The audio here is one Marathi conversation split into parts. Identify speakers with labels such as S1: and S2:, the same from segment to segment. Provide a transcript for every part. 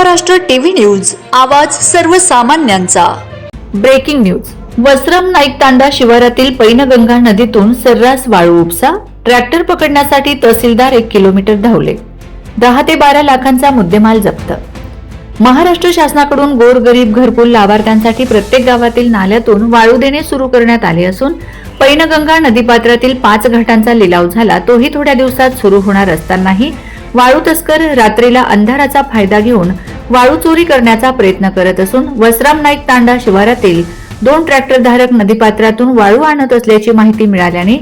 S1: महाराष्ट्र टीव्ही न्यूज आवाज सर्वसामान्यांचा.
S2: Breaking news. वस्त्रम नाईक तांडा शिवारातील पैनगंगा नदीतून सर्रास वाळू उपसा ट्रॅक्टर पकडण्यासाठी तहसीलदार एक किलोमीटर धावले. दहा ते बारा लाखांचा मुद्देमाल जप्त. महाराष्ट्र शासनाकडून गोरगरीब घरकुल लाभार्थ्यांसाठी प्रत्येक गावातील नाल्यातून वाळू देणे सुरू करण्यात आले असून पैनगंगा नदीपात्रातील पाच घाटांचा लिलाव झाला तोही थोड्या दिवसात सुरू होणार असतानाही वाळू तस्कर रात्रीला अंधाराचा फायदा घेऊन वाळू चोरी करण्याचा प्रयत्न करत असून वसराम नाईक तांडा शिवारातील दोन ट्रॅक्टरधारक नदीपात्रातून वाळू आणत असल्याची माहिती मिळाल्याने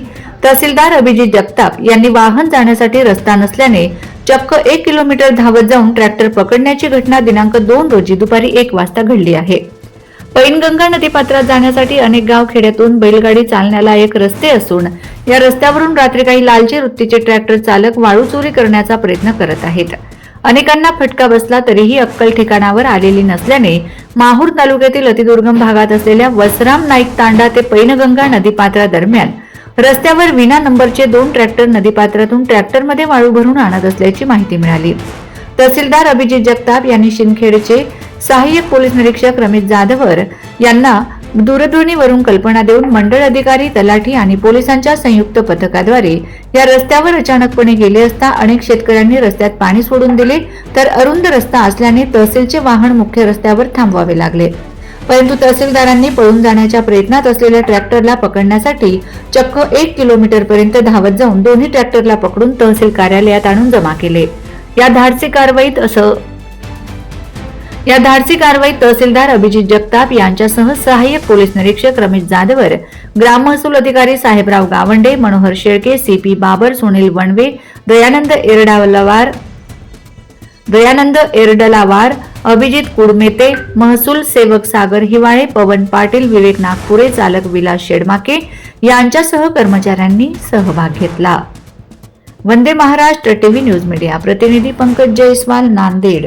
S2: तहसीलदार अभिजित जगताप यांनी वाहन जाण्यासाठी रस्ता नसल्याने चक्क एक किलोमीटर धावत जाऊन ट्रॅक्टर पकडण्याची घटना दिनांक दोन रोजी दुपारी एक वाजता घडली आहे. पैनगंगा नदीपात्रात जाण्यासाठी अनेक गाव खेड्यातून बैलगाडी चालण्यालायक रस्ते असून या रस्त्यावरून रात्री काही लालची वृत्तीचे ट्रॅक्टर चालक वाळू चोरी करण्याचा प्रयत्न करत आहेत. अनेकांना फटका बसला तरीही अक्कल ठिकाणावर आलेली नसल्याने माहूर तालुक्यातील अतिदुर्गम भागात असलेल्या वसराम नाईक तांडा ते पैनगंगा नदीपात्रा दरम्यान रस्त्यावर विना नंबरचे दोन ट्रॅक्टर नदीपात्रातून ट्रॅक्टरमध्ये वाळू भरून आणत असल्याची माहिती मिळाली. तहसीलदार अभिजित जगताप यांनी शिंदखेडचे सहाय्यक पोलीस निरीक्षक रमेश जाधवर यांना दूरध्वनीवरून कल्पना देऊन मंडळ अधिकारी तलाठी आणि पोलिसांच्या संयुक्त पथकाद्वारे या रस्त्यावर अचानकपणे गेले असता अनेक शेतकऱ्यांनी रस्त्यात पाणी सोडून दिले तर अरुंद रस्ता असल्याने तहसीलचे वाहन मुख्य रस्त्यावर थांबवावे लागले. परंतु तहसीलदारांनी पळून जाण्याच्या प्रयत्नात असलेल्या ट्रॅक्टरला पकडण्यासाठी चक्क एक किलोमीटर पर्यंत धावत जाऊन दोन्ही ट्रॅक्टरला पकडून तहसील कार्यालयात आणून जमा केले. या धाडसी कारवाईत असं या धाडसी कारवाईत तहसीलदार अभिजित जगताप यांच्यासह सहाय्यक पोलीस निरीक्षक रमेश जाधवर ग्राम महसूल अधिकारी साहेबराव गावंडे मनोहर शेळके सीपी बाबर सुनील वणवे दयानंद एरडावलवार दयानंद एरडलावार अभिजित कुडमेते महसूल सेवक सागर हिवाळे पवन पाटील विवेक नागपुरे चालक विलास शेडमाके यांच्यासह कर्मचाऱ्यांनी सहभाग घेतला. Vande Maharashtra TV news media प्रतिनिधी पंकज जयस्वाल नांदेड.